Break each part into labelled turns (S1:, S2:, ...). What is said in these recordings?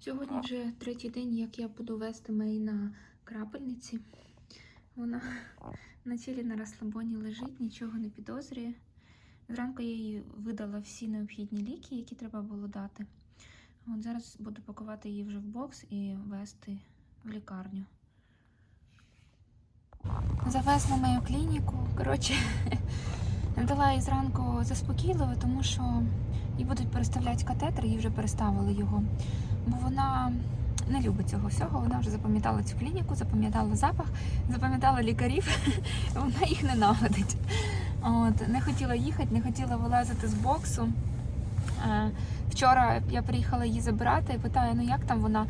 S1: Сьогодні вже третій день, як я буду вести Мей на крапельниці. Вона на тілі на розслабоні лежить, нічого не підозрює. Зранку я їй видала всі необхідні ліки, які треба було дати. От зараз буду пакувати її вже в бокс і вести в лікарню. Завезла мою клініку. Коротше, дала їй зранку заспокійливо, тому що їй будуть переставляти катетер, їй вже переставили його. Бо вона не любить цього всього. Вона вже запам'ятала цю клініку, запам'ятала запах, запам'ятала лікарів, вона їх ненавидить. От, не хотіла їхати, не хотіла вилазити з боксу. Е, Вчора я приїхала її забирати і питаю, ну як там вона?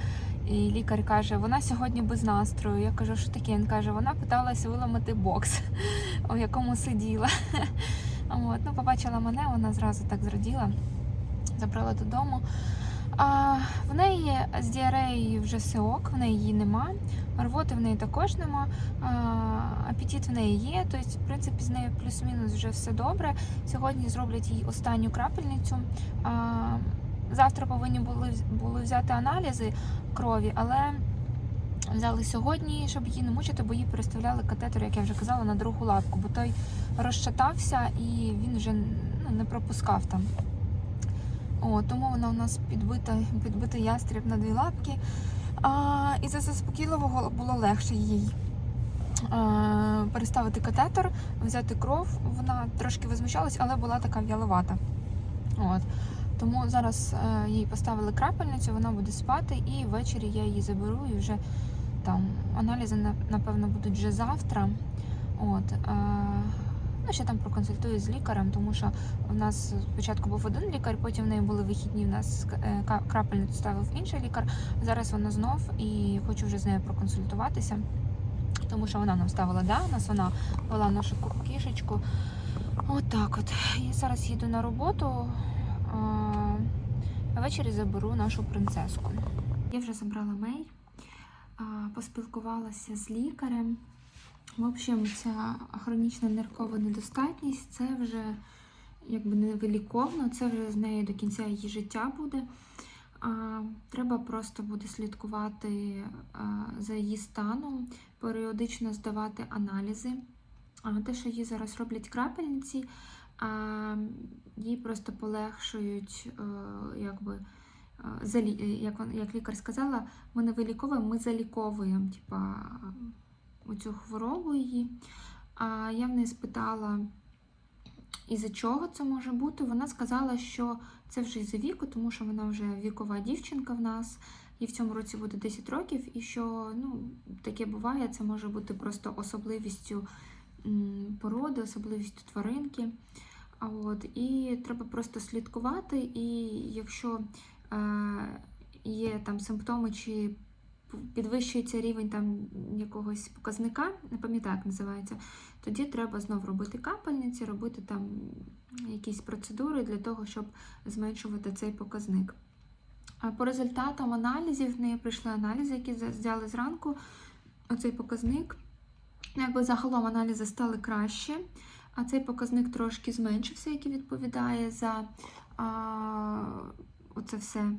S1: І лікар каже, вона сьогодні без настрою. Я кажу, що таке? Він каже, вона питалася виламати бокс, у якому сиділа. От, ну, побачила мене, вона зразу так зраділа, забрала додому. А, в неї з діареєю вже все ок, в неї її нема. Рвоти в неї також нема. А, апетит в неї є. Тобто, в принципі, з нею плюс-мінус вже все добре. Сьогодні зроблять їй останню крапельницю. А, завтра повинні були, були взяти аналізи крові, але взяли сьогодні, щоб її не мучити, бо їй переставляли катетер, як я вже казала, на другу лапку, бо той розшатався і він вже ну, не пропускав там. О, тому вона у нас підбита, підбитий ястріб на дві лапки. А, і за заспокійливого було легше їй а, переставити катетер, взяти кров. Вона трошки возмущалась, але була така в'яловата. От. Тому зараз е, їй поставили крапельницю, вона буде спати, і ввечері я її заберу і вже там аналізи напевно будуть вже завтра. От. Е, ну, ще там проконсультую з лікарем, тому що у нас спочатку був один лікар, потім в неї були вихідні. В нас е, крапельницю ставив інший лікар. Зараз вона знов і хочу вже з нею проконсультуватися, тому що вона нам ставила діагноз, вона вела нашу ку- кішечку. Отак от. Я зараз їду на роботу, ввечері заберу нашу принцеску. Я вже забрала мей, поспілкувалася з лікарем. В общем, ця хронічна ниркова недостатність це вже якби невиліковно, це вже з нею до кінця її життя буде. А, треба просто буде слідкувати а, за її станом, періодично здавати аналізи. А те, що їй зараз роблять крапельниці, а, їй просто полегшують, е, якби, е, залі- е, як, лікар сказала, ми не виліковуємо, ми заліковуємо типа, цю хворобу її. А я в неї спитала, із-за чого це може бути. Вона сказала, що це вже із-за віку, тому що вона вже вікова дівчинка в нас, і в цьому році буде 10 років, і що ну, таке буває, це може бути просто особливістю породи, особливістю тваринки. От, і треба просто слідкувати, і якщо е, є там симптоми чи підвищується рівень там якогось показника, не пам'ятаю, як називається, тоді треба знов робити капельниці, робити там якісь процедури для того, щоб зменшувати цей показник. По результатам аналізів в неї прийшли аналізи, які взяли зранку. Оцей показник. Якби загалом аналізи стали краще, а цей показник трошки зменшився, який відповідає за а, оце все.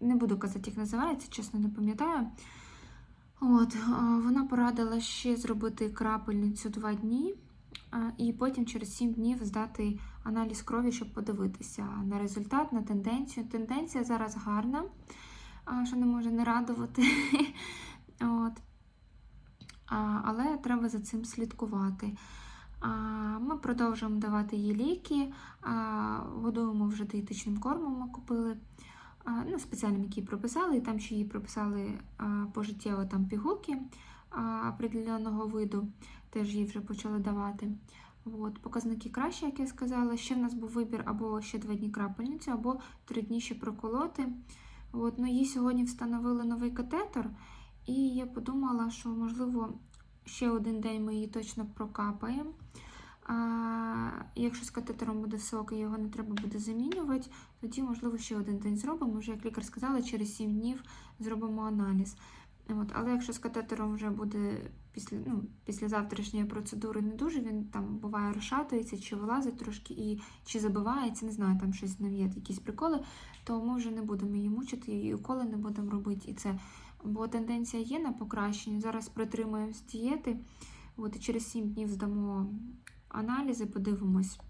S1: Не буду казати, як називається, чесно не пам'ятаю. От, вона порадила ще зробити крапельницю два дні, а, і потім через 7 днів здати аналіз крові, щоб подивитися на результат, на тенденцію. Тенденція зараз гарна, що не може не радувати. От. Але треба за цим слідкувати. Ми продовжуємо давати їй ліки, годуємо вже дієтичним кормом. Ми купили ну, спеціальним, які прописали, і там ще їй прописали пожиттєво там пігулки определеного виду, теж їй вже почали давати. От, показники краще, як я сказала. Ще в нас був вибір або ще два дні крапельницю, або три дні ще проколоти. От, ну, їй сьогодні встановили новий катетер, і я подумала, що можливо ще один день ми її точно прокапаємо. А, якщо з катетером буде все ок, і його не треба буде замінювати, тоді, можливо, ще один день зробимо. Вже, як лікар сказала, через 7 днів зробимо аналіз. От, але якщо з катетером вже буде після, ну, після завтрашньої процедури не дуже, він там буває розшатується, чи вилазить трошки, і чи забивається, не знаю, там щось є якісь приколи, то ми вже не будемо її мучити, і уколи не будемо робити. І це, бо тенденція є на покращення. Зараз притримуємось дієти. От, і через 7 днів здамо аналізи, подивимось.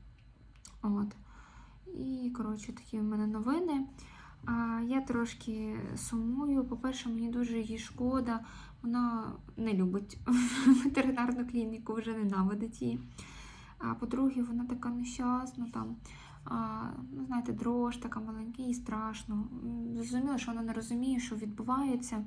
S1: От. І, коротше, такі в мене новини. А, я трошки сумую. По-перше, мені дуже її шкода. Вона не любить ветеринарну клініку, вже ненавидить її. А по-друге, вона така нещасна, там, ну, знаєте, дрож така маленька, їй страшно. Зрозуміло, що вона не розуміє, що відбувається.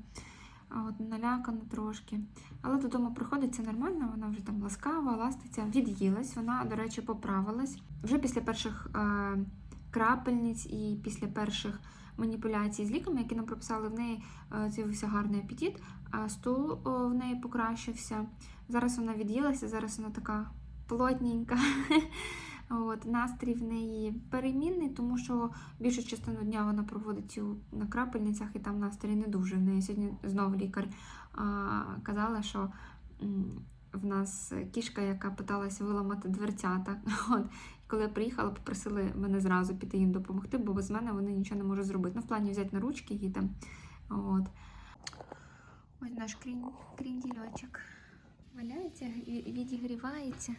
S1: От налякана трошки. Але додому приходиться нормально, вона вже там ласкава, ластиться, від'їлась. Вона, до речі, поправилась. Вже після перших е, крапельниць і після перших маніпуляцій з ліками, які нам прописали, в неї е, з'явився гарний апетит, а стул в неї покращився. Зараз вона від'їлася, зараз вона така плотненька. От, настрій в неї перемінний, тому що більшу частину дня вона проводить на крапельницях, і там настрій не дуже. В неї сьогодні знову лікар а, казала, що в нас кішка, яка питалася виламати дверцята. От. Коли я приїхала, попросили мене зразу піти їм допомогти, бо без мене вони нічого не можуть зробити. Ну, в плані взяти на ручки її там. От. Ось наш крін... кріндільочок валяється, ві- відігрівається.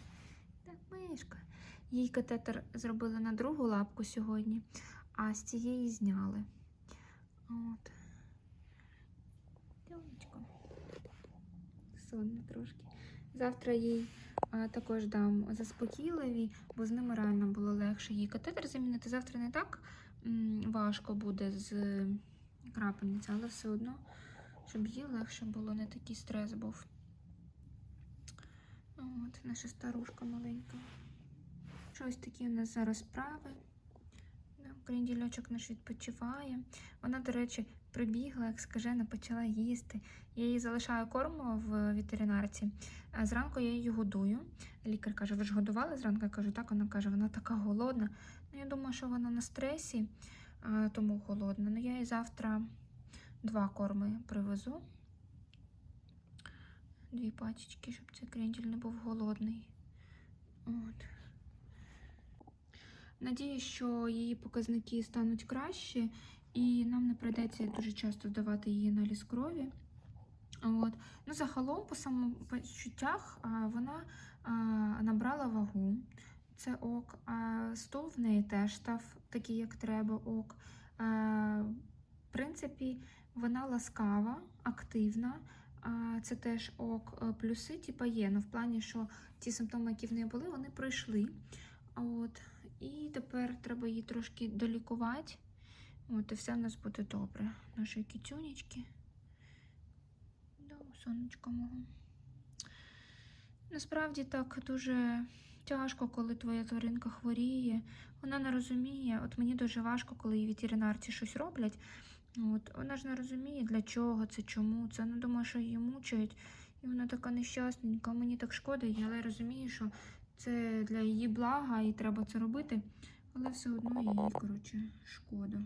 S1: Так, мишка. Їй катетер зробили на другу лапку сьогодні, а з цієї зняли. От. Сонно трошки. Завтра їй а, також дам заспокійливі, бо з ними реально було легше їй катетер замінити. Завтра не так важко буде з крапельниці, але все одно, щоб їй легше було, не такий стрес був. От, наша старушка маленька. Щось такі у нас зараз справи. Да, наш відпочиває. Вона, до речі, прибігла, як скажена, почала їсти. Я їй залишаю корм в ветеринарці. А зранку я її годую. Лікар каже: ви ж годували зранку? Я кажу, так. Вона каже, вона така голодна. Ну, я думаю, що вона на стресі, тому голодна. Ну, я їй завтра два корми привезу. Дві пачечки, щоб цей кренділь не був голодний. От. Надіюсь, що її показники стануть кращі, і нам не прийдеться дуже часто здавати її аналіз крові. От. Ну, загалом, по самопочуттях, вона набрала вагу. Це ок. А стул в неї теж став такий, як треба, ок. В принципі, вона ласкава, активна. Це теж ок. Е, Плюси, типа, є. Ну, в плані, що ті симптоми, які в неї були, вони пройшли. От. І тепер треба її трошки долікувати. От, і все в нас буде добре. Наші кітюнечки. Да, сонечко мого. Насправді так дуже тяжко, коли твоя тваринка хворіє. Вона не розуміє. От мені дуже важко, коли її ветеринарці щось роблять. От, вона ж не розуміє, для чого це, чому це. Вона думає, що її мучають. І вона така нещасненька. Мені так шкода, але я розумію, що це для її блага і треба це робити. Але все одно її, коротше, шкода.